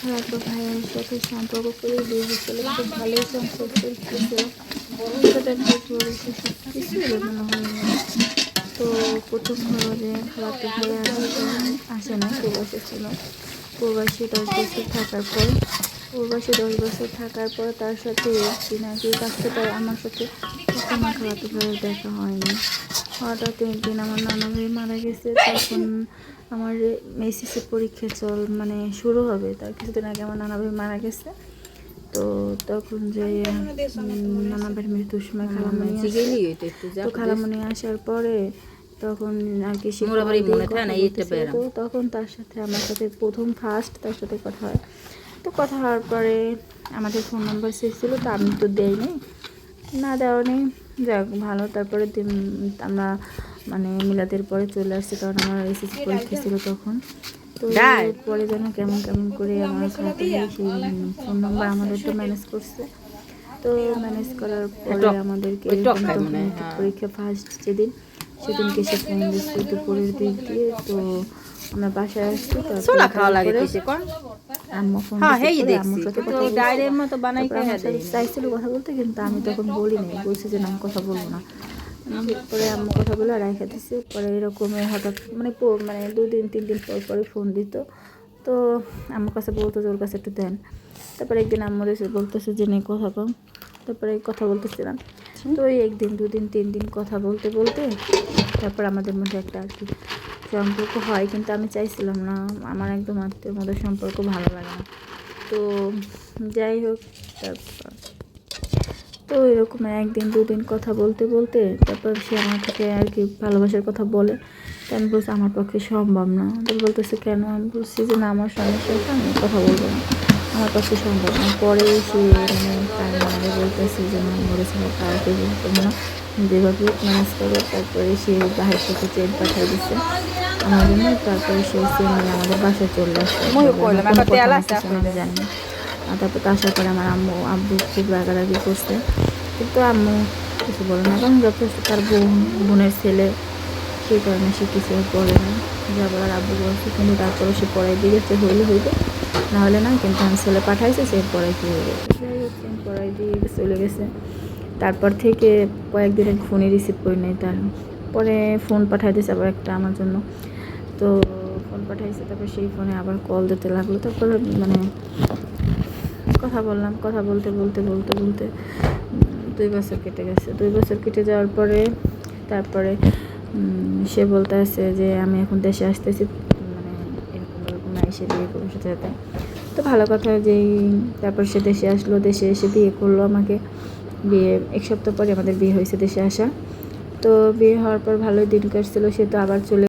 খালাতো ভাইয়ের সাথে সম্পর্ক করে বিয়ে হয়েছিল, খুব ভালোই সম্পর্ক ছিল সেটা কিছু কিছু মনে হয় তো প্রথম হলো যে খালাতো ভাই আসে না প্রবাসে ছিল প্রবাসী দশ বছর থাকার পর, প্রবাসী দশ বছর থাকার পর তার সাথে একদিন আগে থাকতে আমার সাথে আমার খালাতো ভাইয়ের দেখা হয়নি। হঠাৎ একদিন আমার নানা ভাই মারা গেছে, তখন আমার এসএসসি পরীক্ষা চল মানে শুরু হবে। তার কিছুদিন আগে আমার নানা ভাই মারা গেছে। তো তখন যে নানা ভাইয়ের মৃত্যুর সময় খালামণি। গেলি তো খালামণি আসার পরে তখন আর কি সে মনে। তো তখন তার সাথে আমার সাথে প্রথম ফার্স্ট তার সাথে কথা হয়। তো কথা হওয়ার পরে আমাদের ফোন নাম্বার শেষ ছিল তো আমি তো দেইনি না দেওয়া নেই। যাক ভালো তারপরে দিন আমরা মানে মিলাদের পরে চলে আসছি কারণ আমার এসএসসি পরীক্ষা ছিল তখন। তো। পরে যেন কেমন কেমন করে আমার খাতে সেই ফোন নম্বর আমাদের তো ম্যানেজ করছে। তো ম্যানেজ করার পরে আমাদেরকে মনে হয়। পরীক্ষা ফার্স্ট যেদিন সেদিনকে সে ফোন দিচ্ছে দুপুরের দিক দিয়ে তো আমরা বাসায় আসছি তারপরে খাওয়া লাগে আম্মু ফোন হ্যাঁ কথা চাইছিল বলতে কিন্তু আমি তখন বলি নাই বলছি যে না আমি কথা বলব না। পরে আম্মু কথা বলে রেখে দিছি। পরে এরকমই হঠাৎ মানে মানে দুদিন তিন দিন পর পরে ফোন দিত। তো আমার কাছে বলতো যে ওর কাছে একটু দেন। তারপরে একদিন আম্মুর এসে বলতেছে যে নেই কথা কম। তারপরে কথা বলতেছিলাম তো ওই একদিন দুদিন তিন দিন কথা বলতে বলতে তারপর আমাদের মধ্যে একটা আর কি সম্পর্ক হয়, কিন্তু আমি চাইছিলাম না। আমার একদম আত্মীয় মতো সম্পর্ক ভালো লাগে না। তো যাই হোক, তারপর। তো এরকম একদিন, দুদিন কথা বলতে বলতে, তারপর সে আমার থেকে আর কি ভালোবাসার কথা বলে। আমি বলছি, আমার পক্ষে সম্ভব না। তো বলতেছে, কেন? আমি বলছি যে, না, আমার সমস্যা আমি কথা বলব না। আমার পক্ষে সম্ভব না। পরে সে মানে তার মানে বলতেছে যে না মরে ছিল কাউকে বলতো না যেভাবে ম্যানেজ করে তারপরে সে বাহির থেকে ট্রেন পাঠিয়ে দিচ্ছে আমার জন্য তারপরে সে সে নিয়ে আমাদের বাসায় চলে আসছে। কিছু আমি জানি। আর তারপর তো আসার পরে আমার আম্মু আব্বু খুব রাগারাগি করছে। কিন্তু আম্মু কিছু বলে না কারণ যথেষ্ট তার বোন বোনের ছেলে সেই কারণে সে কিছু বলে না। যা বলার আব্বু বলছে কিন্তু তারপরে সে পড়াই দিয়ে গেছে হইলে হইবে না হলে না কিন্তু আমি ছেলে পাঠাইছে, সে পড়াই দিয়ে গেছে যাই হোক পড়াই দিয়ে চলে গেছে। তারপর থেকে কয়েকদিনের ফোনই রিসিভ করি নাই তার। পরে ফোন পাঠাই দিয়েছে আবার একটা আমার জন্য। তো ফোন পাঠাইছে, তারপর সেই ফোনে আবার কল দিতে লাগল। তারপরে মানে কথা বললাম, কথা বলতে বলতে বলতে বলতে দুই বছর কেটে গেছে। দুই বছর কেটে যাওয়ার পরে তারপরে সে বলতে আছে যে আমি এখন দেশে আসতেছি মানে এরকম এরকম না এসে বিয়ে করব সাথে সাথে তো ভালো কথা যেই তারপর সে দেশে আসলো, দেশে এসে বিয়ে করল আমাকে। বিয়ে, এক সপ্তাহ পরে আমাদের বিয়ে হয়েছে দেশে আসা। তো বিয়ে হওয়ার পর ভালোই দিন কাটছিল, সে তো আবার চলে